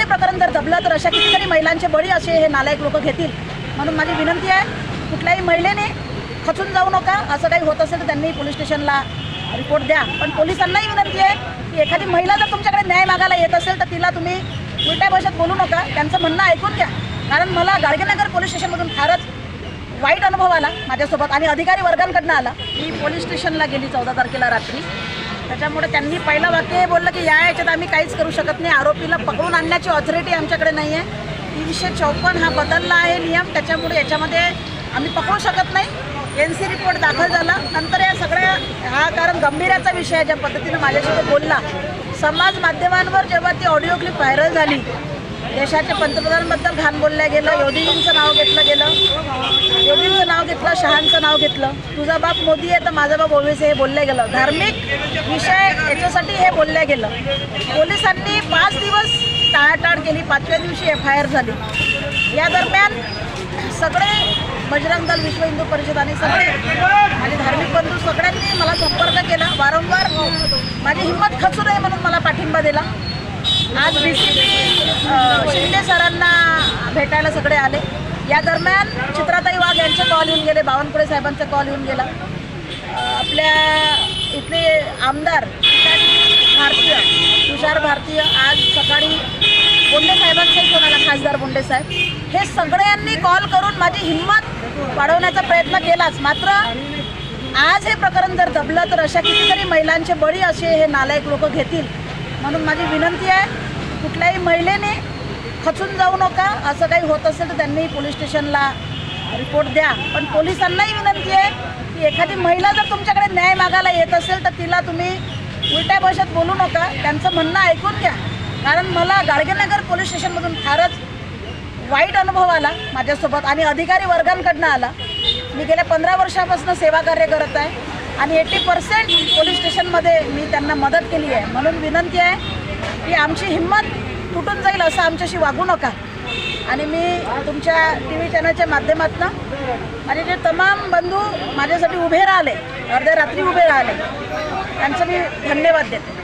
हे प्रकरण जर दबलं तर अशा कितीतरी महिलांचे बळी असे हे नालायक लोक घेतील. म्हणून माझी विनंती आहे कुठल्याही महिलेने खचून जाऊ नका. असं काही होत असेल तर त्यांनी पोलीस स्टेशनला रिपोर्ट द्या. पण पोलिसांनाही विनंती आहे की एखादी महिला जर तुमच्याकडे न्याय मागायला येत असेल तर तिला तुम्ही उलट्या भाषेत बोलू नका. त्यांचं म्हणणं ऐकून घ्या. कारण मला गाडगेनगर पोलीस स्टेशनमधून फारच वाईट अनुभव आला माझ्यासोबत आणि अधिकारी वर्गांकडनं आला. मी पोलीस स्टेशनला गेली चौदा तारखेला रात्री. त्याच्यामुळे त्यांनी पहिलं वाक्य हे बोललं की या याच्यात आम्ही काहीच करू शकत नाही. आरोपीला पकडून आणण्याची ऑथॉरिटी आमच्याकडे नाही आहे तीनशे चौपन्न हा बदलला आहे नियम. त्याच्यामुळे याच्यामध्ये आम्ही पकडू शकत नाही. एन सी रिपोर्ट दाखल झाला. नंतर या सगळ्या हा कारण गंभीराचा विषय आहे ज्या पद्धतीनं माझ्याशी तो बोलला. समाज माध्यमांवर जेव्हा ती ऑडिओ क्लिप व्हायरल झाली देशाच्या पंतप्रधानांबद्दल घाण बोलल्या गेलं योदीजींचं नाव घेतलं गेलं. योदींचं नाव घेतलं शहांचं नाव घेतलं. तुझा बाप मोदी आहे तर माझा बाप ओवेसी हे बोललं गेलं. धार्मिक विषय याच्यासाठी हे बोललं गेलं. पोलिसांनी पाच दिवस टाळाटाळ केली पाचव्या दिवशी एफ आय आर झाली. या दरम्यान सगळे बजरंग दल विश्व हिंदू परिषद आणि सगळे आणि धार्मिक बंधू सगळ्यांनी मला संपर्क केला. वारंवार माझी हिंमत खचू नये म्हणून मला पाठिंबा दिला. आज बी सी पी शिंदे सरांना भेटायला सगळे आले. या दरम्यान चित्राताई वाघ यांचे कॉल येऊन गेले बावनकुळे साहेबांचा कॉल येऊन गेला. आपल्या इथले आमदार भारतीय तुषार भारतीय आज सकाळी बोंडे साहेबांचाही फोन आला खासदार बोंडे साहेब? हे सगळ्यांनी कॉल करून माझी हिंमत वाढवण्याचा प्रयत्न केलाच. मात्र आज हे प्रकरण जर दबलं तर अशा कितीतरी महिलांचे बळी असे हे नालायक लोक घेतील. म्हणून माझी विनंती आहे कुठल्याही महिलेने खचून जाऊ नका. असं काही होत असेल तर त्यांनी पोलीस स्टेशनला रिपोर्ट द्या. पण पोलिसांनाही विनंती आहे की एखादी महिला जर तुमच्याकडे न्याय मागायला येत असेल तर तिला तुम्ही उलट्या भाषेत बोलू नका. त्यांचं म्हणणं ऐकून घ्या. कारण मला गाडगेनगर पोलीस स्टेशनमधून फारच वाईट अनुभव आला माझ्यासोबत आणि अधिकारी वर्गांकडनं आला. मी गेल्या पंधरा वर्षापासून सेवा कार्य करत आहे. आणि एटी पर्सेंट पोलीस स्टेशनमध्ये मी त्यांना मदत केली आहे. म्हणून विनंती आहे की आमची हिंमत तुटून जाईल असं आमच्याशी वागू नका. आणि मी तुमच्या टी व्ही चॅनलच्या माध्यमातून माझे जे तमाम बंधू माझ्यासाठी उभे राहिले अर्ध्या रात्री उभे राहिले त्यांचं मी धन्यवाद देते.